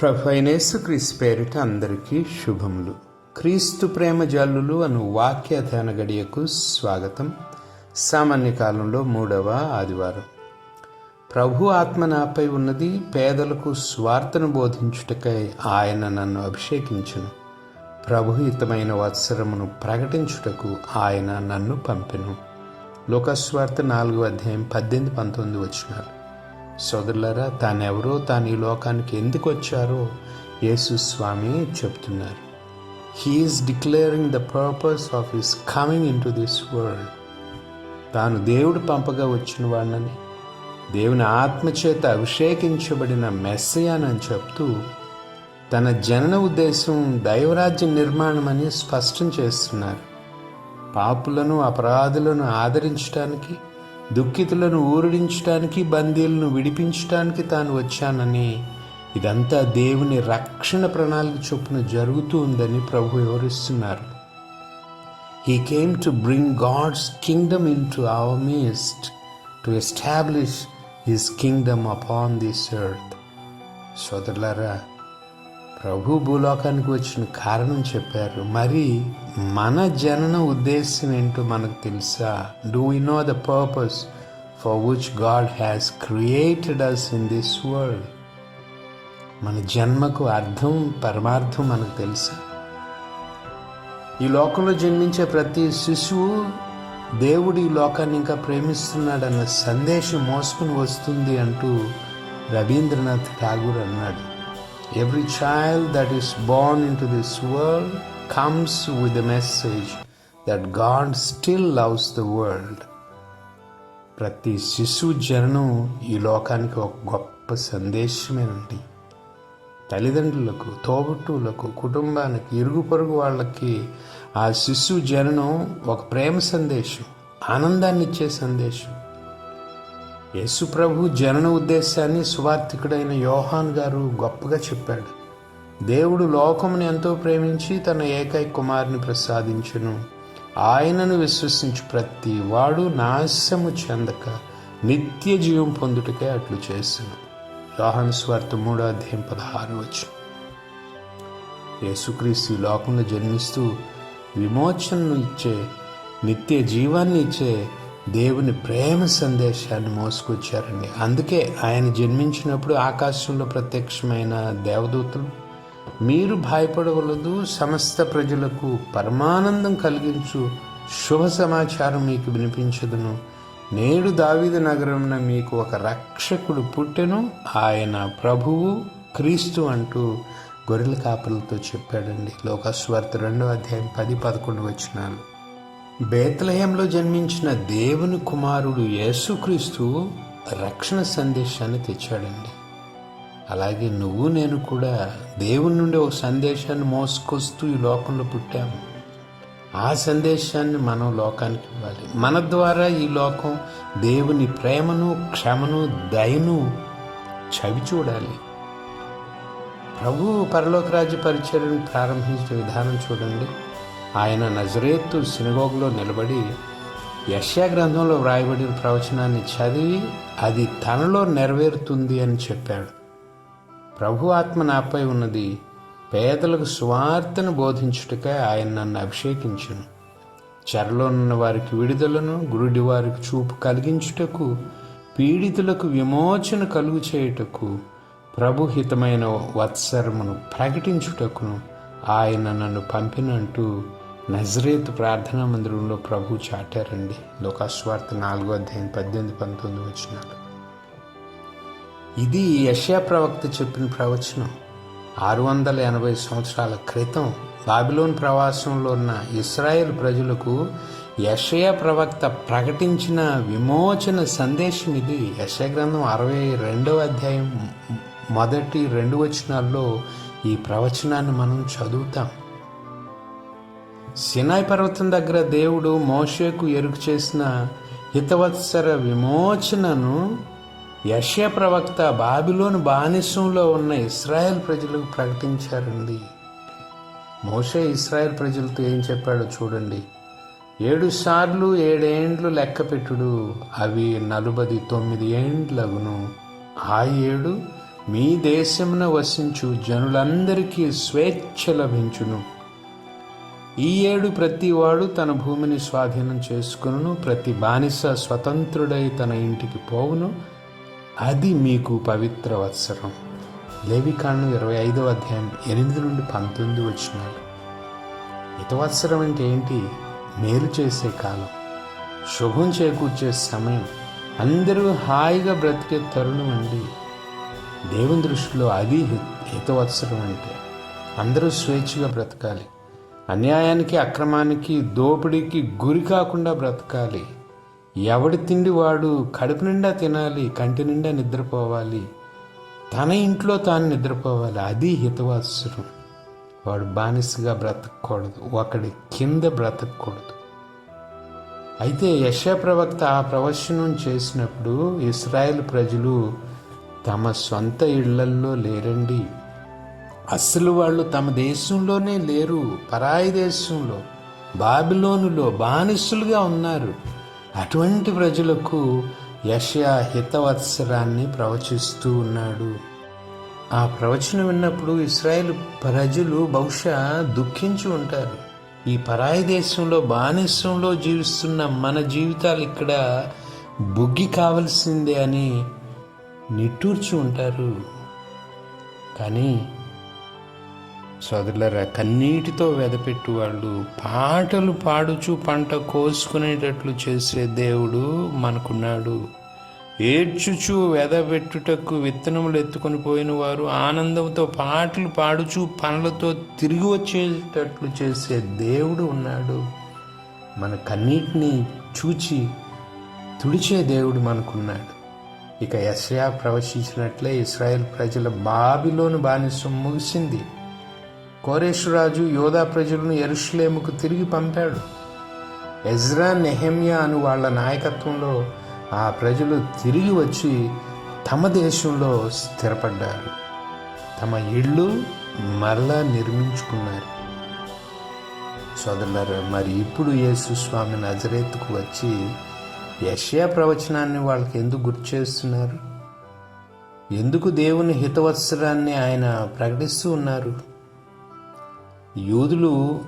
ప్రభు అయినేసుక్రీస్తు పేరిట అందరికీ శుభములు. క్రీస్తు ప్రేమ జల్లులు అను వాక్య ధ్యాన గడియకు స్వాగతం. సామాన్య కాలంలో మూడవ ఆదివారం. ప్రభు ఆత్మ నాపై ఉన్నది పేదలకు స్వార్థను బోధించుటకై ఆయన నన్ను అభిషేకించును. ప్రభుహితమైన వత్సరమును ప్రకటించుటకు ఆయన నన్ను పంపెను. లోకస్వార్థ నాలుగు అధ్యాయం పద్దెనిమిది పంతొమ్మిది వచ్చినారు సోదరులారా తానెవరో తాను ఈ లోకానికి ఎందుకు వచ్చారో యేసు స్వామి చెప్తున్నారు. He's declaring the purpose of his coming into this world తాను దేవుడు పంపగా వచ్చిన వాడినని దేవుని ఆత్మచేత అభిషేకించబడిన మెస్సయానని చెప్తూ తన జనన ఉద్దేశం దైవరాజ్య నిర్మాణమని స్పష్టం చేస్తున్నారు. పాపులను అపరాధులను ఆదరించడానికి దుఃఖితులను ఊరడించడానికి బందీలను విడిపించడానికి తాను వచ్చానని ఇదంతా దేవుని రక్షణ ప్రణాళిక చొప్పున జరుగుతూ ఉందని ప్రభు వివరిస్తున్నారు. He came to bring God's kingdom into our midst to establish his kingdom upon this earth సోదరులారా ప్రభు భూలోకానికి వచ్చిన కారణం చెప్పారు. మరి మన జనన ఉద్దేశం ఏంటో మనకు తెలుసా? Do we know the purpose for which God has created us in this world మన జన్మకు అర్థం పరమార్థం మనకు తెలుసా? ఈ లోకంలో జన్మించే ప్రతి శిశువు దేవుడు ఈ లోకాన్ని ఇంకా ప్రేమిస్తున్నాడన్న సందేశం మోసుకుని వస్తుంది అంటూ రవీంద్రనాథ్ ఠాగూర్ అన్నాడు. Every child that is born into this world comes with the message that God still loves the world. ప్రతి శిశువు జననం ఈ లోకానికి ఒక గొప్ప సందేశమేనండి తల్లిదండ్రులకు తోబుట్టువులకు కుటుంబానికి ఇరుగు పొరుగు వాళ్ళకి ఆ శిశువు జననం ఒక ప్రేమ సందేశం ఆనందాన్ని ఇచ్చే సందేశం యేసు ప్రభు జనన ఉద్దేశాన్ని సువార్థికుడైన యోహాన్ గారు గొప్పగా చెప్పాడు. దేవుడు లోకమును ఎంతో ప్రేమించి తన ఏకైక కుమారుని ప్రసాదించును. ఆయనను విశ్వసించి ప్రతి వాడు నాశము చెందక నిత్య జీవం పొందుటకే అట్లు చేసిన. యోహాను స్వార్థ మూడో అధ్యాయం పదహారు వచ్చు యేసుక్రీస్తు లోకంలో జన్మిస్తూ విమోచనను ఇచ్చే నిత్య జీవాన్ని ఇచ్చే దేవుని ప్రేమ సందేశాన్ని మోసుకొచ్చారండి. అందుకే ఆయన జన్మించినప్పుడు ఆకాశంలో ప్రత్యక్షమైన దేవదూతలు మీరు భయపడవలదు సమస్త ప్రజలకు పరమానందం కలిగించు శుభ సమాచారం మీకు వినిపించదును. నేడు దావిద నగరంన మీకు ఒక రక్షకుడు పుట్టెను. ఆయన ప్రభువు క్రీస్తు అంటూ గొర్రెల కాపలతో చెప్పాడండి. లోకస్వార్త రెండో అధ్యాయం పది పదకొండు వచ్చినాను బేత్లహేంలో జన్మించిన దేవుని కుమారుడు యేసుక్రీస్తు రక్షణ సందేశాన్ని తెచ్చాడండి. అలాగే నువ్వు నేను కూడా దేవుని నుండి ఒక సందేశాన్ని మోసుకొస్తూ ఈ లోకంలో పుట్టాము. ఆ సందేశాన్ని మనం లోకానికి ఇవ్వాలి. మన ద్వారా ఈ లోకం దేవుని ప్రేమను క్షమను దయను చవి చూడాలి. ప్రభు పరలోకరాజ్య పరిచర్యను ప్రారంభించిన విధానం చూడండి. ఆయన నజరేత్తు సినగోగులో నిలబడి యశ్యా గ్రంథంలో వ్రాయబడిన ప్రవచనాన్ని చదివి అది తనలో నెరవేరుతుంది అని చెప్పాడు. ప్రభు ఆత్మ నాపై ఉన్నది పేదలకు స్వార్థను బోధించుటకై ఆయన నన్ను అభిషేకించును. చెరలోనున్న ఉన్న వారికి విడుదలను గురుడి వారికి చూపు కలిగించుటకు పీడితులకు విమోచన కలుగు చేయుటకు ప్రభుహితమైన వత్సరమును ప్రకటించుటకును ఆయన నన్ను పంపినంటూ నజరేత్ ప్రార్థనా మందిరంలో ప్రభు చాటారండి. లోకాస్వార్త నాలుగో అధ్యాయం పద్దెనిమిది పంతొమ్మిది వచ్చినాలు ఇది యష్యా ప్రవక్త చెప్పిన ప్రవచనం. ఆరు వందల ఎనభై సంవత్సరాల క్రితం బాబిలోన్ ప్రవాసంలో ఉన్న ఇస్రాయేల్ ప్రజలకు యషయా ప్రవక్త ప్రకటించిన విమోచన సందేశం ఇది. యశగ్రంథం అరవై రెండవ అధ్యాయం మొదటి రెండు వచనాల్లో ఈ ప్రవచనాన్ని మనం చదువుతాం. సినాయ్ పర్వతం దగ్గర దేవుడు మోషేకు ఎరుకు చేసిన హితవత్సర విమోచనను యష్య ప్రవక్త బాబిలోని బానిసంలో ఉన్న ఇస్రాయెల్ ప్రజలకు ప్రకటించారండి. మోషే ఇస్రాయెల్ ప్రజలతో ఏం చెప్పాడో చూడండి. ఏడు సార్లు ఏడేండ్లు లెక్క పెట్టుడు అవి నలభై తొమ్మిది ఏండ్లగును. ఆ ఏడు మీ దేశమున వసించు జనులందరికీ స్వేచ్ఛ లభించును. ఈ ఏడు ప్రతివాడు తన భూమిని స్వాధీనం చేసుకును ప్రతి బానిస స్వతంత్రుడై తన ఇంటికి పోవును. అది మీకు పవిత్ర వత్సరం. లేవికాండం ఇరవై ఐదవ అధ్యాయం ఎనిమిది నుండి పంతొమ్మిది వచ్చినాడు హితవత్సరం అంటే ఏంటి? మేలు చేసే కాలం. శుభం చేకూర్చే సమయం. అందరూ హాయిగా బ్రతికే తరుణం అండి. దేవుని దృష్టిలో అది హితవత్సరం అంటే. అందరూ స్వేచ్ఛగా బ్రతకాలి. అన్యాయానికి అక్రమానికి దోపిడీకి గురి కాకుండా బ్రతకాలి. ఎవడి తిండి వాడు కడుపు నిండా తినాలి కంటి నిండా నిద్రపోవాలి. తన ఇంట్లో తాను నిద్రపోవాలి. అది హితవాసురం వాడు బానిసగా బ్రతకూడదు ఒకడి కింద బ్రతకూడదు అయితే యశా ప్రవక్త ఆ ప్రవచనం చేసినప్పుడు ఇస్రాయేల్ ప్రజలు తమ సొంత ఇళ్ళల్లో లేరండి. అసలు వాళ్ళు తమ దేశంలోనే లేరు పరాయి దేశంలో బాబిలోనులో బానిసులుగా ఉన్నారు. అటువంటి ప్రజలకు యషయా హితవత్సరాన్ని ప్రవచిస్తూ ఉన్నాడు. ఆ ప్రవచనం విన్నప్పుడు ఇస్రాయేల్ ప్రజలు బహుశా దుఃఖించి ఉంటారు. ఈ పరాయి దేశంలో బానిసంలో జీవిస్తున్న మన జీవితాలు ఇక్కడ బుగ్గి కావలసిందే అని నిట్టూర్చి ఉంటారు. కానీ సోదరులరా కన్నీటితో వెదపెట్టు వాళ్ళు పాటలు పాడుచు పంట కోసుకునేటట్లు చేసే దేవుడు మనకున్నాడు. ఏడ్చుచు వెదబెట్టుటకు విత్తనములు ఎత్తుకొని పోయిన వారు ఆనందంతో పాటలు పాడుచు పనులతో తిరిగి వచ్చేటట్లు చేసే దేవుడు ఉన్నాడు. మన కన్నీటిని చూచి తుడిచే దేవుడు మనకున్నాడు. ఇక ఎస్యా ప్రవశించినట్లే ఇస్రాయేల్ ప్రజల బాబిలోని బానిసం ముగిసింది. కోరేశ్వరాజు యోధా ప్రజలను ఎరుషులేముకు తిరిగి పంపాడు. ఎజ్రా నెహమ్యా అను వాళ్ళ నాయకత్వంలో ఆ ప్రజలు తిరిగి వచ్చి తమ దేశంలో స్థిరపడ్డారు. తమ ఇళ్ళు మరలా నిర్మించుకున్నారు. సోదరులారు మరి ఇప్పుడు యేసు స్వామి నజరేత్తుకు వచ్చి యష్యా ప్రవచనాన్ని వాళ్ళకి ఎందుకు గుర్తు చేస్తున్నారు? ఎందుకు దేవుని హితవత్సరాన్ని ఆయన ప్రకటిస్తూ ఉన్నారు? యూదులు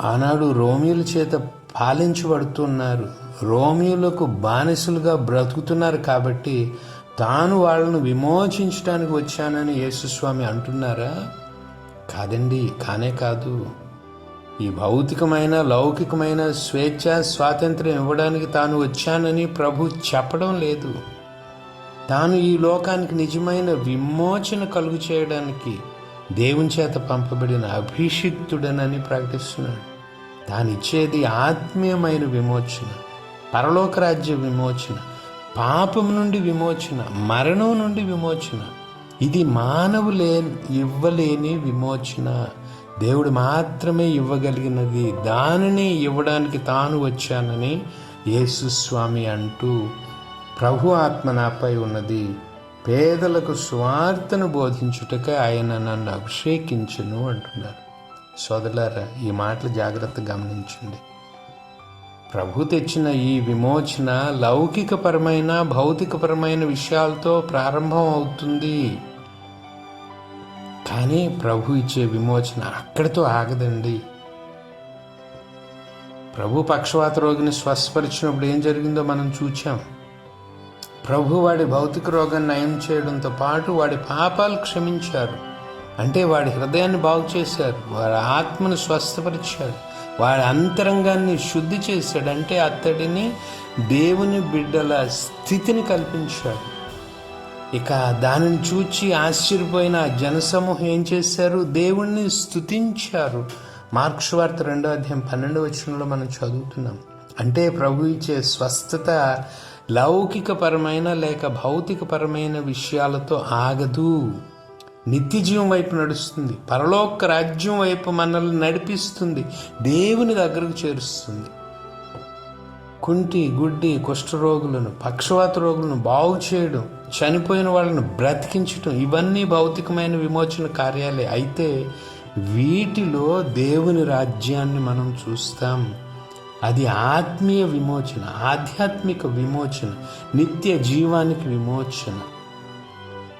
ఆనాడు రోమియుల చేత పాలించబడుతున్నారు. రోమియులకు బానిసలుగా బ్రతుకుతున్నారు కాబట్టి తాను వాళ్ళను విమోచించడానికి వచ్చానని యేసుస్వామి అంటున్నారా? కాదండి కానే కాదు. ఈ భౌతికమైన లౌకికమైన స్వేచ్ఛ స్వాతంత్ర్యం ఇవ్వడానికి తాను వచ్చానని ప్రభు చెప్పడం లేదు. తాను ఈ లోకానికి నిజమైన విమోచన కలుగు చేయడానికి దేవుని చేత పంపబడిన అభిషిక్తుడనని ప్రకటిస్తున్నాడు తానిచ్చేది ఆత్మీయమైన విమోచన పరలోక రాజ్య విమోచన పాపం నుండి విమోచన మరణం నుండి విమోచన. ఇది మానవులే ఇవ్వలేని విమోచన. దేవుడు మాత్రమే ఇవ్వగలిగినది దానిని ఇవ్వడానికి తాను వచ్చానని యేసుస్వామి అంటూ ప్రభు ఆత్మ నాపై ఉన్నది. పేదలకు స్వార్థను బోధించుటకే ఆయన నన్ను అభిషేకించును అంటున్నారు. సోదరులారా ఈ మాటలు జాగ్రత్తగా గమనించండి. ప్రభు తెచ్చిన ఈ విమోచన లౌకికపరమైన భౌతికపరమైన విషయాలతో ప్రారంభం అవుతుంది. కానీ ప్రభు ఇచ్చే విమోచన అక్కడితో ఆగదండి. ప్రభు పక్షవాత రోగిని స్వస్పరిచినప్పుడు ఏం జరిగిందో మనం చూచాం. ప్రభు వాడి భౌతిక రోగాన్ని నయం చేయడంతో పాటు వాడి పాపాలు క్షమించారు. అంటే వాడి హృదయాన్ని బాగు చేశారు. వాడి ఆత్మను స్వస్థపరిచాడు వాడి అంతరంగాన్ని శుద్ధి చేశాడు. అంటే అతడిని దేవుని బిడ్డల స్థితిని కల్పించాడు. ఇక దానిని చూచి ఆశ్చర్యపోయిన జనసమూహం ఏం చేశారు? దేవుణ్ణి స్తుతించారు. మార్క్స్ వార్త రెండో అధ్యాయం పన్నెండు వచనంలో మనం చదువుతున్నాం. అంటే ప్రభు ఇచ్చే స్వస్థత లౌకికపరమైన లేక భౌతికపరమైన విషయాలతో ఆగదు. నిత్యజీవం వైపు నడుస్తుంది. పరలోక రాజ్యం వైపు మనల్ని నడిపిస్తుంది. దేవుని దగ్గరకు చేరుస్తుంది. కుంటి గుడ్డి కుష్ఠరోగులను పక్షవాత రోగులను బాగు చేయడం చనిపోయిన వాళ్ళను బ్రతికించడం ఇవన్నీ భౌతికమైన విమోచన కార్యాలే. అయితే వీటిలో దేవుని రాజ్యాన్ని మనం చూస్తాం. అది ఆత్మీయ విమోచన ఆధ్యాత్మిక విమోచన నిత్య జీవానికి విమోచన.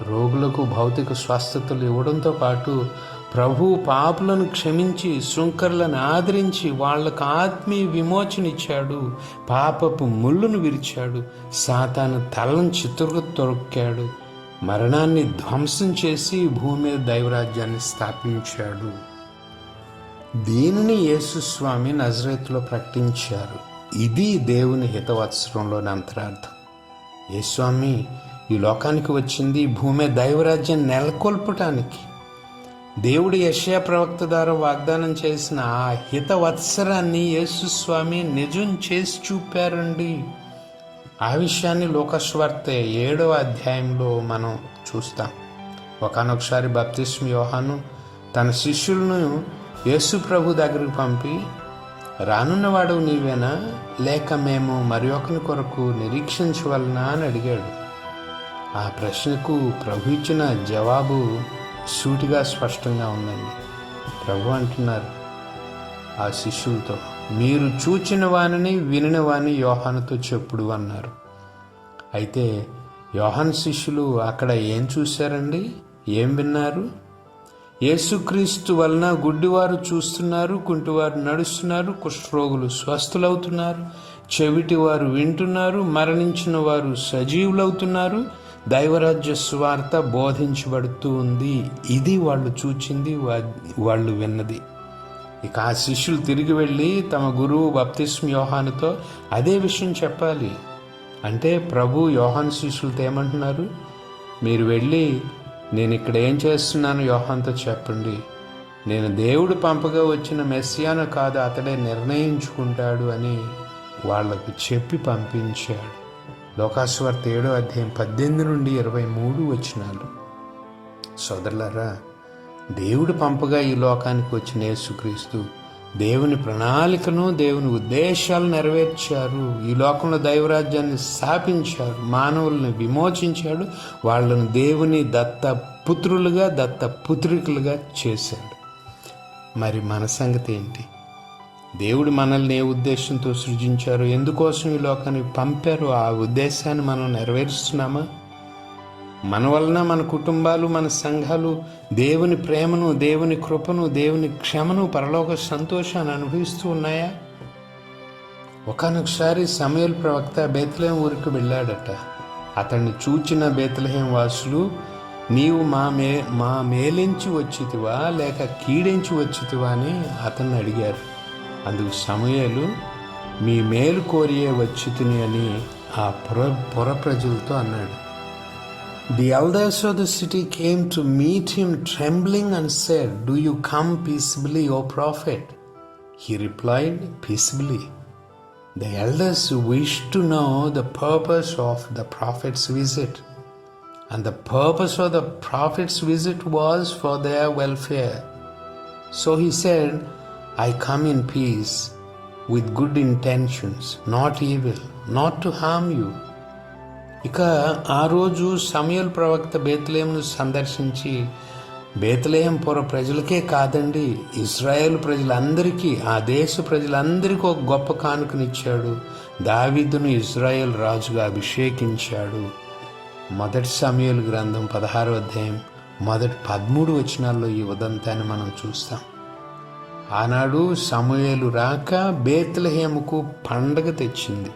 రోగులకు భౌతిక స్వస్థతలు ఇవ్వడంతో పాటు ప్రభు పాపులను క్షమించి శృంకర్లను ఆదరించి వాళ్ళకు ఆత్మీయ విమోచన ఇచ్చాడు. పాపపు ముళ్ళును విరిచాడు. సాతాను తలను చిత్తురుగా తొక్కాడు. మరణాన్ని ధ్వంసం చేసి భూమి మీద దైవరాజ్యాన్ని స్థాపించాడు. దీనిని యేసుస్వామి నజరేత్లో ప్రకటించారు. ఇది దేవుని హితవత్సరంలోని అంతరార్థం. యేస్వామి ఈ లోకానికి వచ్చింది భూమి దైవరాజ్యం నెలకొల్పటానికి. దేవుడు యశయా ప్రవక్త ద్వారా వాగ్దానం చేసిన ఆ హితవత్సరాన్ని యేసుస్వామి నిజం చేసి చూపారండి. ఆ విషయాన్ని లోకస్వార్త ఏడవ అధ్యాయంలో మనం చూస్తాం. ఒకనొకసారి బప్తిస్మ యోహాను తన శిష్యులను యేసు ప్రభు దగ్గరికి పంపి రానున్నవాడు నీవేనా? లేక మేము మరి ఒకరి కొరకు నిరీక్షించవలనా? అని అడిగాడు. ఆ ప్రశ్నకు ప్రభు ఇచ్చిన జవాబు సూటిగా స్పష్టంగా ఉందండి. ప్రభు అంటున్నారు ఆ శిష్యులతో మీరు చూచిన వాణిని వినిన వాణి యోహానుతో చెప్పుడు అన్నారు. అయితే యోహాన్ శిష్యులు అక్కడ ఏం చూశారండి? ఏం విన్నారు? యేసుక్రీస్తు వలన గుడ్డివారు చూస్తున్నారు కుంటివారు నడుస్తున్నారు కుష్ఠరోగులు స్వస్థులవుతున్నారు చెవిటి వారు వింటున్నారు మరణించిన వారు సజీవులవుతున్నారు దైవరాజ్య స్వార్థ బోధించబడుతూ ఉంది. ఇది వాళ్ళు చూచింది వాళ్ళు విన్నది. ఇక ఆ శిష్యులు తిరిగి వెళ్ళి తమ గురువు బప్తిస్మ యోహానుతో అదే విషయం చెప్పాలి. అంటే ప్రభు యోహాన్ శిష్యులతో ఏమంటున్నారు? మీరు వెళ్ళి నేను ఇక్కడ ఏం చేస్తున్నాను? యోహాన్తో చెప్పండి. నేను దేవుడు పంపగా వచ్చిన మెస్సియాను కాదు అతడే నిర్ణయించుకుంటాడు అని వాళ్ళకు చెప్పి పంపించాడు. లోకాశ్వార్త ఏడో అధ్యాయం పద్దెనిమిది నుండి ఇరవై మూడు వచ్చినాలు సోదరులారా దేవుడు పంపగా ఈ లోకానికి వచ్చిన యేసుక్రీస్తు దేవుని ప్రణాళికను దేవుని ఉద్దేశాలు నెరవేర్చారు. ఈ లోకంలో దైవరాజ్యాన్ని స్థాపించారు. మానవుల్ని విమోచించాడు. వాళ్ళను దేవుని దత్త పుత్రులుగా దత్త పుత్రికలుగా చేశాడు. మరి మన సంగతి ఏంటి? దేవుడు మనల్ని ఏ ఉద్దేశంతో సృజించారు? ఎందుకోసం ఈ లోకానికి పంపారు? ఆ ఉద్దేశాన్ని మనం నెరవేరుస్తున్నామా? మన వలన మన కుటుంబాలు మన సంఘాలు దేవుని ప్రేమను దేవుని కృపను దేవుని క్షమను పరలోక సంతోషాన్ని అనుభవిస్తూ ఉన్నాయా? ఒకనొకసారి సమయల్ ప్రవక్త బేతలేం ఊరికి వెళ్ళాడట. అతన్ని చూచిన బేతలహేం వాసులు నీవు మా మే మా మేలించి వచ్చితివా లేక కీడించి వచ్చితివా అని అతన్ని అడిగారు. అందుకు సమయలు మీ మేలు కోరియే వచ్చితిని అని ఆ పుర పుర ప్రజలతో అన్నాడు. The elders of the city came to meet him trembling and said, Do you come peaceably, O prophet? He replied, Peaceably. The elders wished to know the purpose of the prophet's visit. And the purpose of the prophet's visit was for their welfare. So he said, I come in peace, with good intentions, not evil, not to harm you. ఇక ఆ రోజు Samuel ప్రవక్త బేతులేమును సందర్శించి బేతలేయం పుర ప్రజలకే కాదండి Israel ప్రజలందరికీ ఆ దేశ ప్రజలందరికీ ఒక గొప్ప కానుకనిచ్చాడు. దావిదును ఇజ్రాయెల్ రాజుగా అభిషేకించాడు. మొదటి సమయలు గ్రంథం పదహారో అధ్యాయం మొదటి పదమూడు వచనాల్లో ఈ ఉదంతాన్ని మనం చూస్తాం. ఆనాడు సమయలు రాక బేతలహేముకు పండగ తెచ్చింది.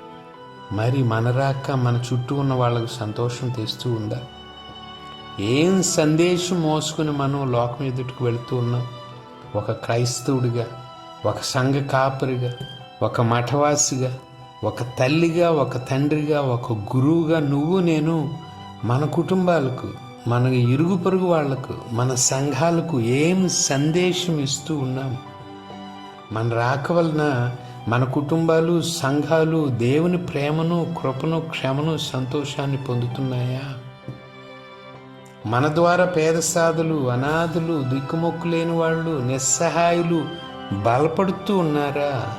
మరి మన రాక మన చుట్టూ ఉన్న వాళ్ళకు సంతోషం తెస్తూ ఉందా? ఏం సందేశం మోసుకుని మనం లోకం ఎదుటికి వెళుతూ ఉన్నాం? ఒక క్రైస్తవుడిగా ఒక సంఘ కాపరిగా ఒక మఠవాసిగా ఒక తల్లిగా ఒక తండ్రిగా ఒక గురువుగా నువ్వు నేను మన కుటుంబాలకు మన ఇరుగు పొరుగు వాళ్ళకు మన సంఘాలకు ఏం సందేశం ఇస్తూ ఉన్నాం? మన రాక వలన మన కుటుంబాలు సంఘాలు దేవుని ప్రేమను కృపను క్షమను సంతోషాన్ని పొందుతున్నాయా? మన ద్వారా పేద సాధులు అనాథులు దిక్కుమొక్కు లేని వాళ్ళు నిస్సహాయులు బలపడుతూ ఉన్నారా?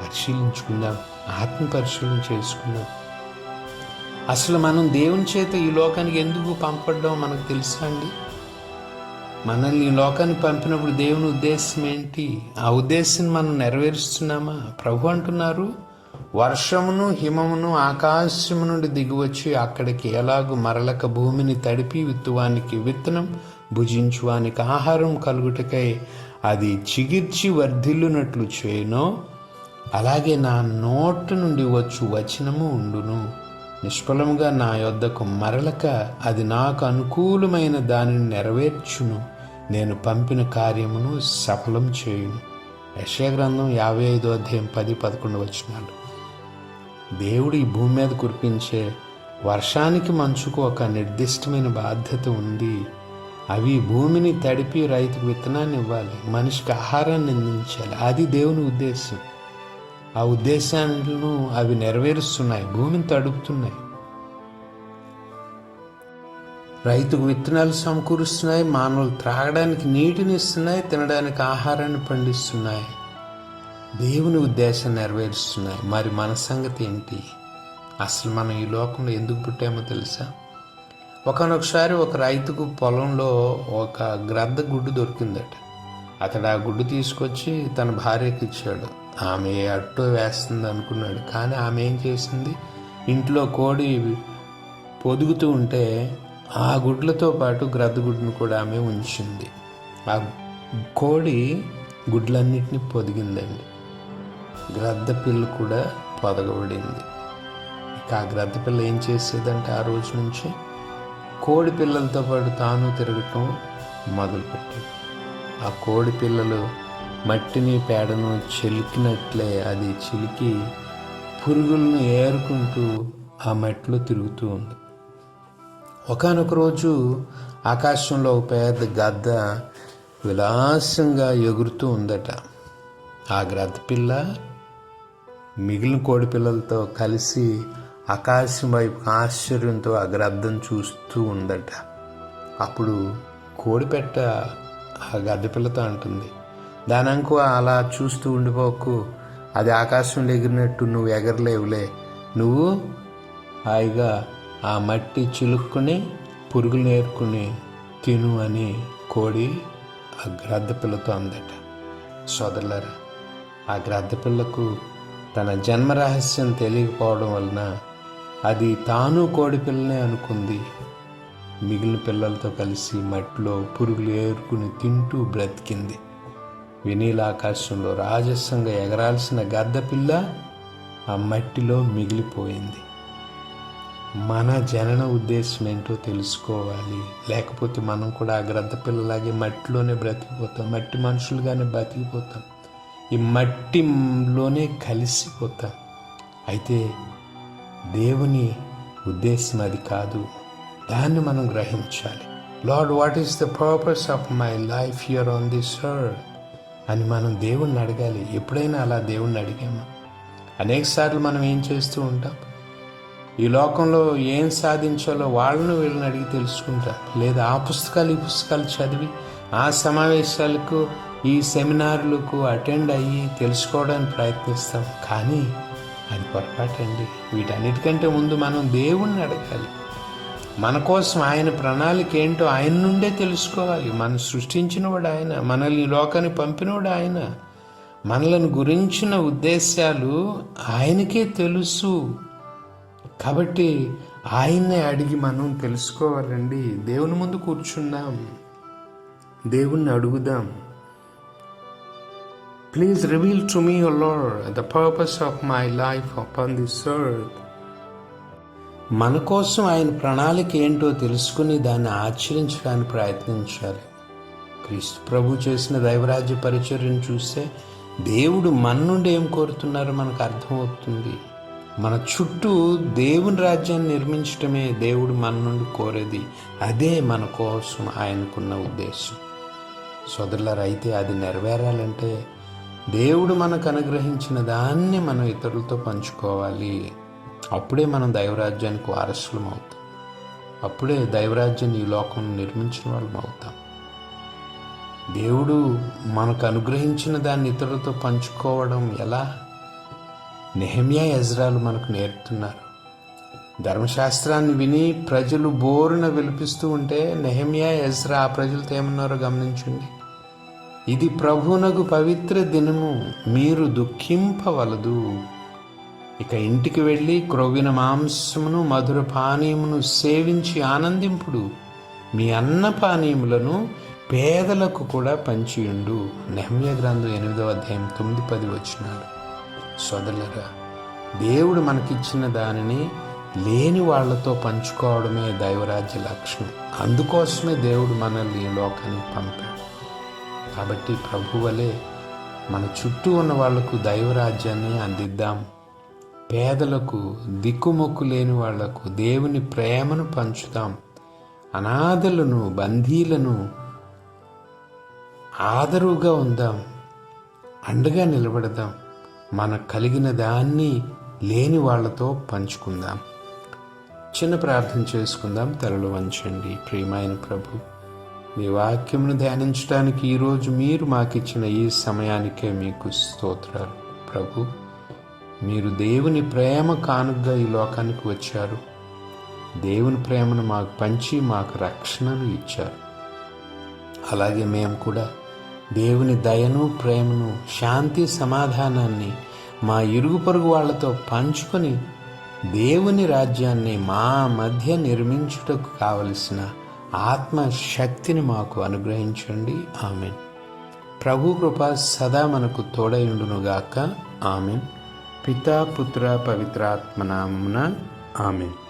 పరిశీలించుకుందాం. ఆత్మ పరిశీలన చేసుకుందాం. అసలు మనం దేవుని చేత ఈ లోకానికి ఎందుకు పంపడం మనకు తెలుసా అండి? మనల్ని లోకాన్ని లోకానికి పంపినప్పుడు దేవుని ఉద్దేశం ఏంటి? ఆ ఉద్దేశాన్ని మనం నెరవేరుస్తున్నామా? ప్రభు అంటున్నారు వర్షమును హిమమును ఆకాశము నుండి దిగివచ్చి అక్కడికి ఎలాగు మరలక భూమిని తడిపి విత్తువానికి విత్తనం భుజించువానికి ఆహారం కలుగుటకై అది చిగిర్చి వర్ధిల్లునట్లు చేయనో? అలాగే నా నోటి నుండి వచ్చు వచనము ఉండును. నిష్ఫలముగా నా యొద్దకు మరలక అది నాకు అనుకూలమైన దానిని నెరవేర్చును. నేను పంపిన కార్యమును సఫలం చేయును. యశగ్రంథం యాభై ఐదో అధ్యాయం పది పదకొండు వచ్చినాడు దేవుడు ఈ భూమి మీద కురిపించే వర్షానికి మంచుకు ఒక నిర్దిష్టమైన బాధ్యత ఉంది. అవి భూమిని తడిపి రైతుకు విత్తనాన్ని ఇవ్వాలి. మనిషికి ఆహారాన్ని అందించాలి. అది దేవుని ఉద్దేశం. ఆ ఉద్దేశాలను అవి నెరవేరుస్తున్నాయి భూమిని తడుపుతున్నాయి. రైతుకు విత్తనాలు సమకూరుస్తున్నాయి మానవులు త్రాగడానికి నీటిని ఇస్తున్నాయి తినడానికి ఆహారాన్ని పండిస్తున్నాయి. దేవుని ఉద్దేశం నెరవేరుస్తున్నాయి. మరి మన సంగతి ఏంటి? అసలు మనం ఈ లోకంలో ఎందుకు పుట్టామో తెలుసా? ఒకనొకసారి ఒక రైతుకు పొలంలో ఒక గ్రద్ద గుడ్డు దొరికిందట. అతడు ఆ గుడ్డు తీసుకొచ్చి తన భార్యకి ఇచ్చాడు. ఆమె అట్టో వేస్తుంది అనుకున్నాడు. కానీ ఆమె ఏం చేసింది? ఇంట్లో కోడి పొదుగుతూ ఉంటే ఆ గుడ్లతో పాటు గ్రద్దగుడ్డును కూడా ఆమె ఉంచింది. ఆ కోడి గుడ్లన్నిటిని పొదిగిందండి. గ్రద్ద పిల్ల కూడా పొదగబడింది. ఇక ఆ గ్రద్ద పిల్ల ఏం చేసేదంటే ఆ రోజు నుంచి కోడి పిల్లలతో పాటు తాను తిరగటం మొదలుపెట్టింది. ఆ కోడి పిల్లలు మట్టిని పేడను చిలికినట్లే అది చిలికి పురుగులను ఏరుకుంటూ ఆ మట్టిలో తిరుగుతూ ఉంది. ఒకనొక రోజు ఆకాశంలో ఒక పెద్ద గద్ద విలాసంగా ఎగురుతూ ఉందట. ఆ గ్రద్ద పిల్ల మిగిలిన కోడి పిల్లలతో కలిసి ఆకాశం వైపు ఆశ్చర్యంతో ఆ గ్రద్దం చూస్తూ ఉందట. అప్పుడు కోడిపెట్ట ఆ గద్దెపిల్లతో అంటుంది. దానంకు అలా చూస్తూ ఉండిపోకు. అది ఆకాశంలో ఎగిరినట్టు నువ్వు ఎగరలేవులే. నువ్వు హాయిగా ఆ మట్టి చిలుక్కుని పురుగులు నేర్చుకుని తిను అని కోడి ఆ గ్రద్దపిల్లతో అందట. సోదరులారా ఆ గ్రద్దపిల్లకు తన జన్మ రహస్యం తెలియకపోవడం వలన అది తాను కోడి పిల్లనే అనుకుంది. మిగిలిన పిల్లలతో కలిసి మట్టిలో పురుగులు ఏరుకుని తింటూ బ్రతికింది. వినీలాకాశంలో రాజస్సంగా ఎగరాల్సిన గద్ద పిల్ల ఆ మట్టిలో మిగిలిపోయింది. మన జనన ఉద్దేశం ఏంటో తెలుసుకోవాలి. లేకపోతే మనం కూడా ఆ గ్రద్ద పిల్లలాగే మట్టిలోనే బ్రతికిపోతాం. మట్టి మనుషులుగానే బ్రతికిపోతాం. ఈ మట్టిలోనే కలిసిపోతాం. అయితే దేవుని ఉద్దేశం అది కాదు. దాన్ని మనం గ్రహించాలి. Lord what is the purpose of my life here on this earth అని మనం దేవుణ్ణి అడగాలి. ఎప్పుడైనా అలా దేవుణ్ణి అడిగామా? అనేక సార్లు మనం ఏం చేస్తూ ఉంటాం? ఈ లోకంలో ఏం సాధించాలో వాళ్ళను వీళ్ళని అడిగి తెలుసుకుంటాం. లేదా ఆ పుస్తకాలు ఈ పుస్తకాలు చదివి ఆ సమావేశాలకు ఈ సెమినార్లకు అటెండ్ అయ్యి తెలుసుకోవడానికి ప్రయత్నిస్తాం. కానీ అది పొరపాటండి. వీటన్నిటికంటే ముందు మనం దేవుణ్ణి అడగాలి. మన కోసం ఆయన ప్రణాళిక ఏంటో ఆయన నుండే తెలుసుకోవాలి. మనం సృష్టించినవాడు ఆయన మనల్ని లోకాన్ని పంపినవాడు ఆయన మనలను గురించిన ఉద్దేశాలు ఆయనకే తెలుసు. కాబట్టి ఆయన్నే అడిగి మనం తెలుసుకోవాలండి. దేవుని ముందు కూర్చుందాం. దేవుణ్ణి అడుగుదాం. Please reveal to me Lord the purpose of my life upon this earth మన కోసం ఆయన ప్రణాళిక ఏంటో తెలుసుకుని దాన్ని ఆచరించడానికి ప్రయత్నించాలి. క్రీస్తు ప్రభు చేసిన దైవరాజ్య పరిచర్యను చూస్తే దేవుడు మన నుండి ఏం కోరుతున్నారో మనకు అర్థమవుతుంది. మన చుట్టూ దేవుని రాజ్యాన్ని నిర్మించటమే దేవుడు మన నుండి కోరేది. అదే మన కోసం ఆయనకున్న ఉద్దేశం. సోదరులారు అయితే అది నెరవేరాలంటే దేవుడు మనకు అనుగ్రహించిన దాన్ని మనం ఇతరులతో పంచుకోవాలి. అప్పుడే మనం దైవరాజ్యానికి వారసులం అవుతాం. అప్పుడే దైవరాజ్యాన్ని ఈ లోకం నిర్మించిన వాళ్ళం అవుతాం. దేవుడు మనకు అనుగ్రహించిన దాన్ని ఇతరులతో పంచుకోవడం ఎలా? నెహమ్యా ఎజ్రాలు మనకు నేర్పుతున్నారు. ధర్మశాస్త్రాన్ని విని ప్రజలు బోరున విలిపిస్తూ ఉంటే నెహమ్యా ఎజ్రా ఆ ప్రజలతో ఏమన్నారో గమనించండి. ఇది ప్రభునకు పవిత్ర దినము మీరు దుఃఖింపవలదు. ఇక ఇంటికి వెళ్ళి క్రొవ్విన మాంసమును మధుర పానీయమును సేవించి ఆనందింపుడు. మీ అన్న పానీయములను పేదలకు కూడా పంచియుండు. నెహమ్య గ్రంథం ఎనిమిదవ అధ్యాయం తొమ్మిది పది వచ్చినాడు సోదరులరా దేవుడు మనకిచ్చిన దానిని లేని వాళ్ళతో పంచుకోవడమే దైవరాజ్య లక్షణం. అందుకోసమే దేవుడు మనల్ని లోకానికి పంపాడు. కాబట్టి ప్రభువలే మన చుట్టూ ఉన్న వాళ్ళకు దైవరాజ్యాన్ని అందిద్దాం. పేదలకు దిక్కుమొక్కు లేని వాళ్ళకు దేవుని ప్రేమను పంచుదాం అనాథలను బందీలను ఆదరువుగా ఉందాం. అండగా నిలబడదాం. మనకు కలిగిన దాన్ని లేని వాళ్ళతో పంచుకుందాం. చిన్న ప్రార్థన చేసుకుందాం. తలలు వంచండి. ప్రియమైన ప్రభు మీ వాక్యమును ధ్యానించడానికి ఈరోజు మీరు మాకిచ్చిన ఈ సమయానికే మీకు స్తోత్రాలు. ప్రభు మీరు దేవుని ప్రేమ కానుగ్గా ఈ లోకానికి వచ్చారు. దేవుని ప్రేమను మాకు పంచి మాకు రక్షణను ఇచ్చారు. అలాగే మేము కూడా దేవుని దయను ప్రేమను శాంతి సమాధానాన్ని మా ఇరుగు పొరుగు వాళ్ళతో పంచుకొని దేవుని రాజ్యాన్ని మా మధ్య నిర్మించుటకు కావలసిన ఆత్మ శక్తిని మాకు అనుగ్రహించండి. ఆమెన్. ప్రభు కృప సదా మనకు తోడైండునుగాక ఆమెన్. पिता पुत्र पवित्रात्मना आमीन।